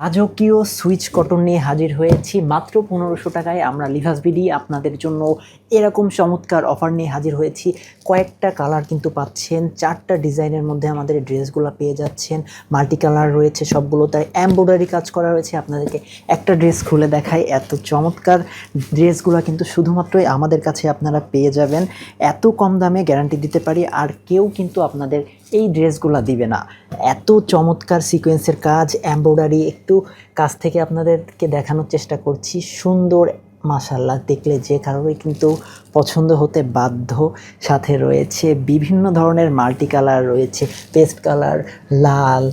রাজকীয় switch cotton নিয়ে হাজির হয়েছি। মাত্র পনেরোশো টাকায় আমরা লিভাস বিডি আপনাদের জন্য এরকম চমৎকার অফার নিয়ে হাজির হয়েছি। কয়েকটা কালার কিন্তু পাচ্ছেন, চারটা ডিজাইনের মধ্যে আমাদের ড্রেসগুলো পেয়ে যাচ্ছেন। মাল্টি কালার রয়েছে সবগুলো তাই এমব্রয়ডারি কাজ করা রয়েছে। আপনাদেরকে একটা ড্রেস খুলে দেখাই, এত চমৎকার ড্রেসগুলো কিন্তু শুধুমাত্রই আমাদের কাছে আপনারা পেয়ে যাবেন। এত কম দামে গ্যারান্টি দিতে পারি, আর কেউ কিন্তু আপনাদের এই ড্রেসগুলো দিবে না। এত চমৎকার সিকোয়েন্সের কাজ এমব্রয়ডারি একটু কাছ থেকে আপনাদেরকে দেখানোর চেষ্টা করছি। সুন্দর মাশাল্লাহ দেখলে যে কারোরই কিন্তু পছন্দ হতে বাধ্য। সাথে রয়েছে বিভিন্ন ধরনের মাল্টি কালার রয়েছে পেস্ট কালার লাল,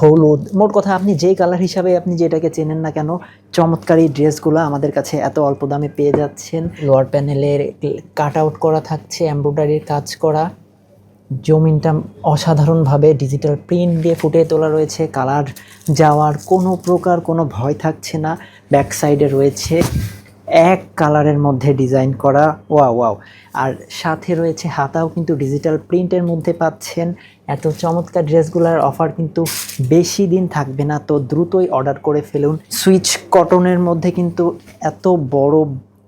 হলুদ, মোট কথা আপনি যেই কালার হিসাবে আপনি যেটাকে চেনেন না কেন, চমৎকার এই ড্রেসগুলো আমাদের কাছে এত অল্প দামে পেয়ে যাচ্ছেন। লোয়ার প্যানেলের কাট আউট করা থাকছে এমব্রয়ডারির কাজ করা। জমিনটা অসাধারণভাবে ডিজিটাল প্রিন্ট দিয়ে ফুটিয়ে তোলা রয়েছে কালার যাওয়ার কোনো প্রকার কোনো ভয় থাকছে না ব্যাক সাইডে রয়েছে এক কালারের মধ্যে ডিজাইন করা ওয়া ওয়াও আর সাথে রয়েছে হাতাও কিন্তু ডিজিটাল প্রিন্টের মধ্যে পাচ্ছেন। এত চমৎকার ড্রেসগুলোর অফার কিন্তু বেশি দিন থাকবে না, তো দ্রুতই অর্ডার করে ফেলুন। সুইচ কটনের মধ্যে কিন্তু এত বড়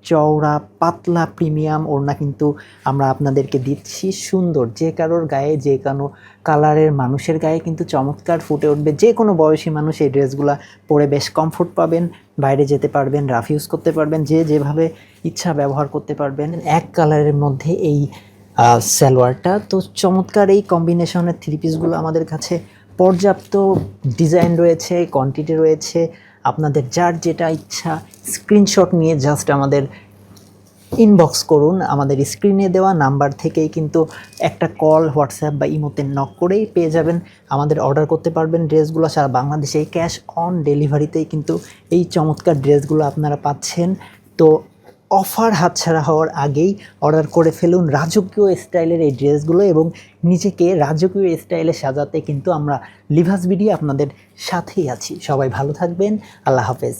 চওড়া, পাতলা প্রিমিয়াম ওড়না কিন্তু আমরা আপনাদেরকে দিচ্ছি সুন্দর। যে কারোর গায়ে যে কোনো কালারের মানুষের গায়ে কিন্তু চমৎকার ফুটে উঠবে। যে কোনো বয়সী মানুষ এই ড্রেসগুলো পরে বেশ কমফোর্ট পাবেন, বাইরে যেতে পারবেন রাফ ইউজ করতে পারবেন, যে যেভাবে ইচ্ছা ব্যবহার করতে পারবেন। এক কালারের মধ্যে এই সালোয়ারটা। তো চমৎকার এই কম্বিনেশনের থ্রি পিসগুলো আমাদের কাছে পর্যাপ্ত ডিজাইন রয়েছে কোয়ান্টিটি রয়েছে। আপনাদের যার যেটা ইচ্ছা স্ক্রিনশট নিয়ে জাস্ট আমাদের ইনবক্স করুন। আমাদের স্ক্রিনে দেওয়া নাম্বার থেকেই কিন্তু একটা কল হোয়াটসঅ্যাপ বা ইমোতে নক করেই পেয়ে যাবেন। আমাদের অর্ডার করতে পারবেন ড্রেসগুলো, সারা বাংলাদেশে ক্যাশ অন ডেলিভারিতেই কিন্তু এই চমৎকার ড্রেসগুলো আপনারা পাচ্ছেন। তো অফার হাতছাড়া হওয়ার আগেই অর্ডার করে ফেলুন রাজকীয় স্টাইলের এই ড্রেসগুলো এবং নিজেকে রাজকীয় স্টাইলে সাজাতে কিন্তু আমরা লিভাস বিডি আপনাদের সাথেই আছি। সবাই ভালো থাকবেন। আল্লাহ হাফেজ।